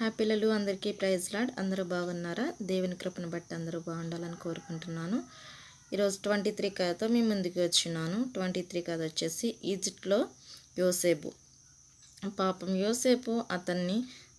Hi పిల్లలు అందరికీ praise lord. అందరూ బాగున్నారా? దేవుని కృపను బట్టి అందరూ బాగుండాలని కోరుకుంటున్నాను. ఈరోజు ట్వంటీ త్రీ కథతో మీ ముందుకు వచ్చినాను. ట్వంటీ త్రీ కథ వచ్చేసి ఈజిప్ట్లో యోసేపు. పాపం యోసేపు అతన్ని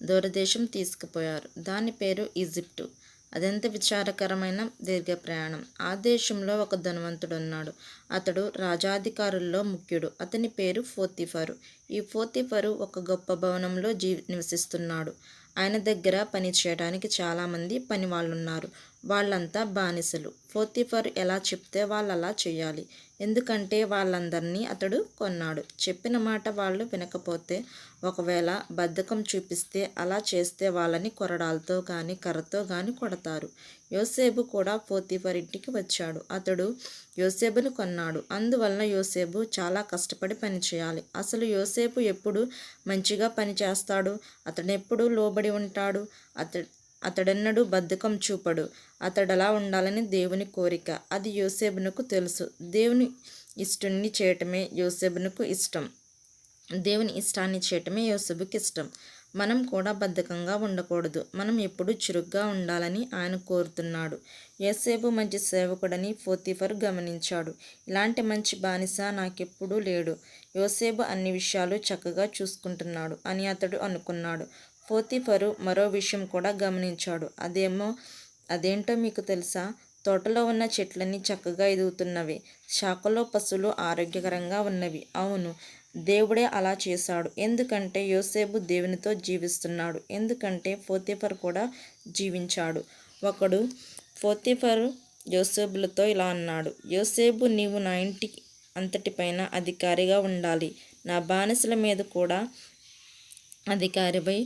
దూరదేశం తీసుకుపోయారు. దాని పేరు ఈజిప్టు. అదెంత విచారకరమైన దీర్ఘ ప్రయాణం ఆ దేశంలో ఒక ధనవంతుడు ఉన్నాడు అతడు రాజాధికారుల్లో ముఖ్యుడు. అతని పేరు ఫోతిఫరు. ఈ ఫోతిఫరు ఒక గొప్ప భవనంలో జీ నివసిస్తున్నాడు. ఆయన దగ్గర పని చేయడానికి చాలామంది పని వాళ్ళు ఉన్నారు వాళ్ళంతా బానిసలు. ఫోర్తిఫర్ ఎలా చెప్తే వాళ్ళు అలా చేయాలి ఎందుకంటే వాళ్ళందరినీ అతడు కొన్నాడు. చెప్పిన మాట వాళ్ళు వినకపోతే ఒకవేళ బద్ధకం చూపిస్తే అలా చేస్తే వాళ్ళని కొరడాలతో కానీ కర్రతో కానీ కొడతారు. యోసేబు కూడా పోతిఫర్ ఇంటికి వచ్చాడు. అతడు యోసేబును కొన్నాడు. అందువలన యోసేబు చాలా కష్టపడి పని చేయాలి అసలు యోసేపు ఎప్పుడు మంచిగా పని చేస్తాడు అతడు ఎప్పుడు లోబడి ఉంటాడు? అతడు అతడెన్నడూ బద్ధకం చూపడు. అతడలా ఉండాలని దేవుని కోరిక. అది యోసేబునకు తెలుసు. దేవుని ఇష్టుని చేయటమే యోసేబునకు ఇష్టం. దేవుని ఇష్టాన్ని చేయటమే యోసేబుకి ఇష్టం. మనం కూడా బద్ధకంగా ఉండకూడదు. మనం ఎప్పుడూ చురుగ్గా ఉండాలని ఆయన కోరుతున్నాడు. యోసేపు మంచి సేవకుడని ఫోతిఫర్ గమనించాడు. ఇలాంటి మంచి బానిస నాకెప్పుడూ లేడు. యోసేపు అన్ని విషయాలు చక్కగా చూసుకుంటున్నాడు అని అతడు అనుకున్నాడు. పోతిఫరు మరో విషయం కూడా గమనించాడు. అదేమో అదేంటో మీకు తెలుసా? తోటలో ఉన్న చెట్లన్నీ చక్కగా ఎదుగుతున్నవి. శాఖలో పశువులు ఆరోగ్యకరంగా ఉన్నవి. అవును దేవుడే అలా చేశాడు. ఎందుకంటే యోసేపు దేవునితో జీవిస్తున్నాడు. ఎందుకంటే ఫోతిఫర్ కూడా జీవించాడు. ఒకడు ఫోతిఫర్ యోసేబులతో ఇలా అన్నాడు యోసేపు నీవు నా ఇంటి అంతటిపైన అధికారిగా ఉండాలి. నా బానిసల మీద కూడా అధికారిపై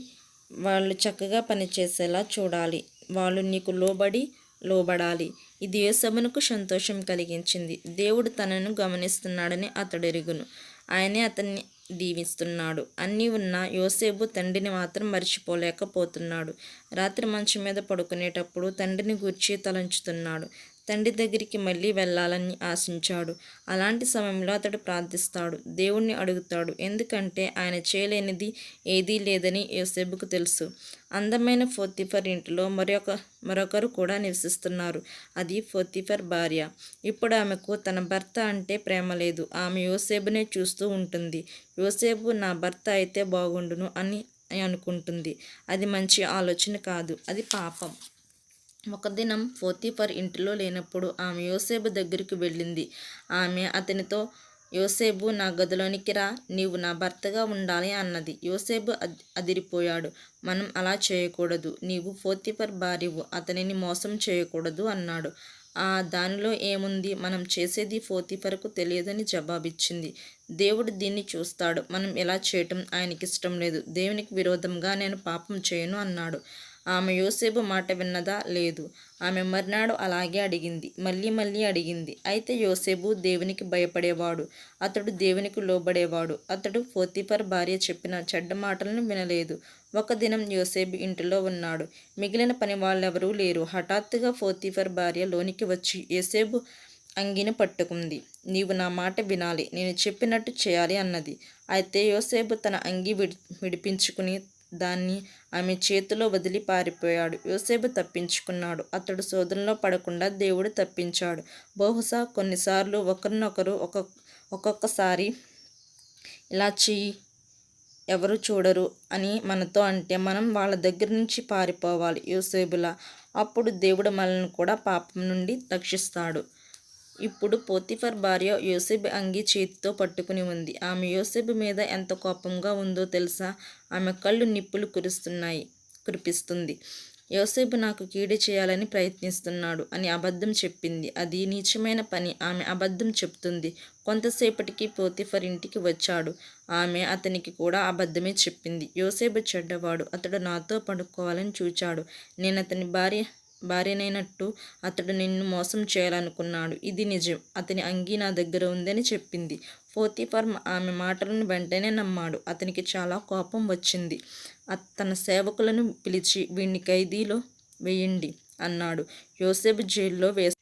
వాళ్ళు చక్కగా పనిచేసేలా చూడాలి. వాళ్ళు నీకు లోబడి లోబడాలి. ఇది యేసమునకు సంతోషం కలిగించింది. దేవుడు తనను గమనిస్తున్నాడని అతడు ఎరుగును ఆయనే అతన్ని దీవిస్తున్నాడు. అన్నీ ఉన్న యోసేపు తండ్రిని మాత్రం మర్చిపోలేకపోతున్నాడు. రాత్రి మంచం మీద పడుకునేటప్పుడు తండ్రిని గూర్చి తలంచుతున్నాడు. తండ్రి దగ్గరికి మళ్ళీ వెళ్ళాలని ఆశించాడు. అలాంటి సమయంలో అతడు ప్రార్థిస్తాడు. దేవుణ్ణి అడుగుతాడు. ఎందుకంటే ఆయన చేయలేనిది ఏదీ లేదని యోసేపుకు తెలుసు. అందమైన ఫోర్తిఫర్ ఇంటిలో మరొక మరొకరు కూడా నివసిస్తున్నారు. అది ఫోర్తిఫర్ భార్య. ఇప్పుడు ఆమెకు తన భర్త అంటే ప్రేమ లేదు. ఆమె యోసేపునే చూస్తూ ఉంటుంది. యోసేపు నా భర్త అయితే బాగుండును అని అనుకుంటుంది. అది మంచి ఆలోచన కాదు. అది పాపం. ఒక దినం ఫోతిఫర్ ఇంటిలో లేనప్పుడు ఆమె యోసేపు దగ్గరికి వెళ్ళింది. ఆమె అతనితో యోసేపు నా గదిలోనికి రా నీవు నా భర్తగా ఉండాలి అన్నది. యోసేపు అదిరిపోయాడు. మనం అలా చేయకూడదు. నీవు ఫోతిఫర్ భార్యవు. అతనిని మోసం చేయకూడదు అన్నాడు. ఆ దానిలో ఏముంది? మనం చేసేది ఫోతిఫర్కు తెలియదని జవాబిచ్చింది. దేవుడు దీన్ని చూస్తాడు. మనం ఎలా చేయటం ఆయనకి ఇష్టం లేదు. దేవునికి విరోధంగా నేను పాపం చేయను అన్నాడు. ఆమె యోసేపు మాట విన్నదా? లేదు. ఆమె మర్నాడు అలాగే అడిగింది. మళ్ళీ మళ్ళీ అడిగింది. అయితే యోసేపు దేవునికి భయపడేవాడు. అతడు దేవునికి లోబడేవాడు. అతడు ఫోతిఫర్ భార్య చెప్పిన చెడ్డ మాటలను వినలేదు. ఒక దినం యోసేపు ఇంటిలో ఉన్నాడు. మిగిలిన పని వాళ్ళెవరూ లేరు. హఠాత్తుగా ఫోతిఫర్ భార్య లోనికి వచ్చి యోసేపు అంగిని పట్టుకుంది. నీవు నా మాట వినాలి. నేను చెప్పినట్టు చేయాలి అన్నది. అయితే యోసేపు తన అంగి విడి విడిపించుకుని దాన్ని ఆమె చేతిలో వదిలి పారిపోయాడు. యోసేపు తప్పించుకున్నాడు. అతడు శోధనలో పడకుండా దేవుడు తప్పించాడు. బహుశా కొన్నిసార్లు ఒకరినొకరు ఒక ఒక్కొక్కసారి ఇలా చెయ్యి ఎవరు చూడరు అని మనతో అంటే మనం వాళ్ళ దగ్గర నుంచి పారిపోవాలి యోసేబులా అప్పుడు దేవుడు మనల్ని కూడా పాపం నుండి రక్షిస్తాడు. ఇప్పుడు పోతిఫర్ భార్య యోసెబ్ అంగి చేతితో పట్టుకుని ఉంది. ఆమె యోసెబ్ మీద ఎంత కోపంగా ఉందో తెలుసా? ఆమె కళ్ళు నిప్పులు కురుస్తున్నాయి కురిపిస్తుంది. యోసేపు నాకు కీడు చేయాలని ప్రయత్నిస్తున్నాడు అని అబద్ధం చెప్పింది. అది నీచమైన పని ఆమె అబద్ధం చెప్తుంది. కొంతసేపటికి పోతిఫర్ ఇంటికి వచ్చాడు. ఆమె అతనికి కూడా అబద్ధమే చెప్పింది. యోసేపు చెడ్డవాడు అతడు నాతో పడుకోవాలని చూచాడు. నేను అతని భార్య భార్యనైనట్టు అతడు నిన్ను మోసం చేయాలనుకున్నాడు. ఇది నిజం. అతని అంగీ నా దగ్గర ఉందని చెప్పింది. పోతిఫర్ ఆమె మాటలను వెంటనే నమ్మాడు. అతనికి చాలా కోపం వచ్చింది. తన సేవకులను పిలిచి వీడిని ఖైదీలో వేయండి అన్నాడు. యోసేపు జైల్లో వేసి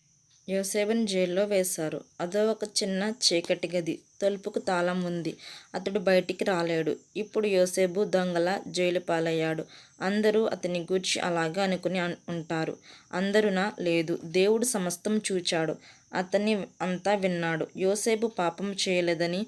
యోసేపుని జైల్లో వేశారు. అదో ఒక చిన్న చీకటి గది. తలుపుకు తాళం ఉంది. అతడు బయటికి రాలేడు. ఇప్పుడు యోసేపు దొంగల జైలు పాలయ్యాడు. అందరూ అతని గూర్చి అలాగే అనుకుని ఉంటారు. అందరునా? లేదు. దేవుడు సమస్తం చూచాడు. అతన్ని అంతా విన్నాడు. యోసేపు పాపం చేయలేదని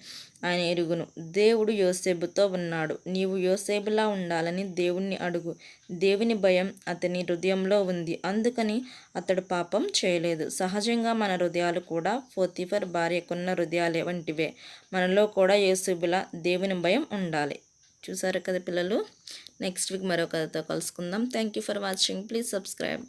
ఆయన ఎరుగును. దేవుడు యోసేపుతో ఉన్నాడు. నీవు యోసేపులా ఉండాలని దేవుణ్ణి అడుగు. దేవుని భయం అతని హృదయంలో ఉంది. అందుకని అతడు పాపం చేయలేదు. సహజంగా మన హృదయాలు కూడా పోతిఫర్ భార్యకున్న హృదయాలే వంటివే. మనలో కూడా యోసేపులా దేవుని భయం ఉండాలి. చూసారు కదా పిల్లలు? నెక్స్ట్ వీక్ మరో కథతో కలుసుకుందాం. Thank you for watching please subscribe